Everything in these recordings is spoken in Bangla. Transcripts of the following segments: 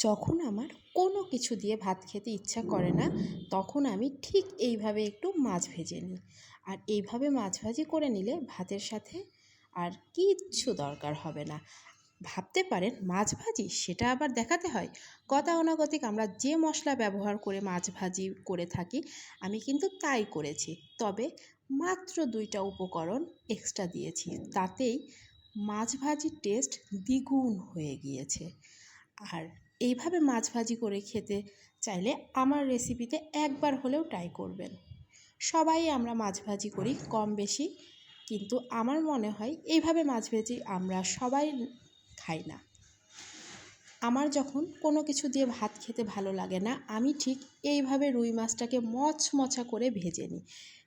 যখন আমার কোনো কিছু দিয়ে ভাত খেতে ইচ্ছা করে না, তখন আমি ঠিক এইভাবে একটু মাছ ভেজে নিই। আর এইভাবে মাছ ভাজি করে নিলে ভাতের সাথে আর কিচ্ছু দরকার হবে না। ভাবতে পারেন মাছ ভাজি, সেটা আবার দেখাতে হয়। গতানুগতিক আমরা যে মশলা ব্যবহার করে মাছ ভাজি করে থাকি, আমি কিন্তু তাই করেছি। তবে মাত্র দুইটা উপকরণ এক্সট্রা দিয়েছি, তাতেই মাছ ভাজির টেস্ট দ্বিগুণ হয়ে গিয়েছে। আর এইভাবে মাছ ভাজি করে খেতে চাইলে আমার রেসিপিতে একবার হলেও ট্রাই করবেন। সবাই আমরা মাছ ভাজি করি কম বেশি, কিন্তু আমার মনে হয় এইভাবে মাছ ভাজি আমরা সবাই খাই না। আমার যখন কোনো কিছু দিয়ে ভাত খেতে ভালো লাগে না, আমি ঠিক এইভাবে রুই মাছটাকে মচমচা করে ভেজে নিই।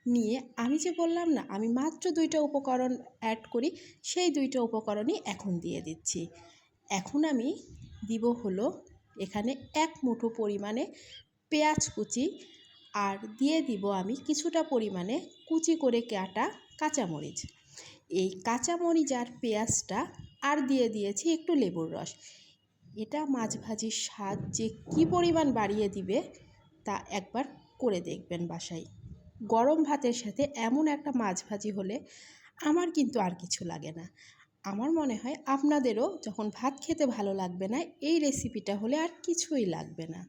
নিয়ে আমি যে বললাম না, আমি মাত্র দুইটা উপকরণ অ্যাড করি, সেই দুইটা উপকরণই এখন দিয়ে দিচ্ছি। এখন আমি দিব হলো এখানে এক মুঠো পরিমাণে পেঁয়াজ কুচি আর দিয়ে দিব আমি কিছুটা পরিমাণে কুচি করে কাটা কাঁচামরিচ। এই কাঁচামরিচ আর পেঁয়াজটা আর দিয়ে দিয়েছি একটু লেবুর রস। এটা মাছ ভাজির স্বাদ যে কী পরিমাণ বাড়িয়ে দিবে তা একবার করে দেখবেন বাসায়। গরম ভাতের সাথে এমন একটা মাছ ভাজি হলে আমার কিন্তু আর কিছু লাগে না। আমার মনে হয় আপনাদেরও যখন ভাত খেতে ভালো লাগবে না, এই রেসিপিটা হলে আর কিছুই লাগবে না।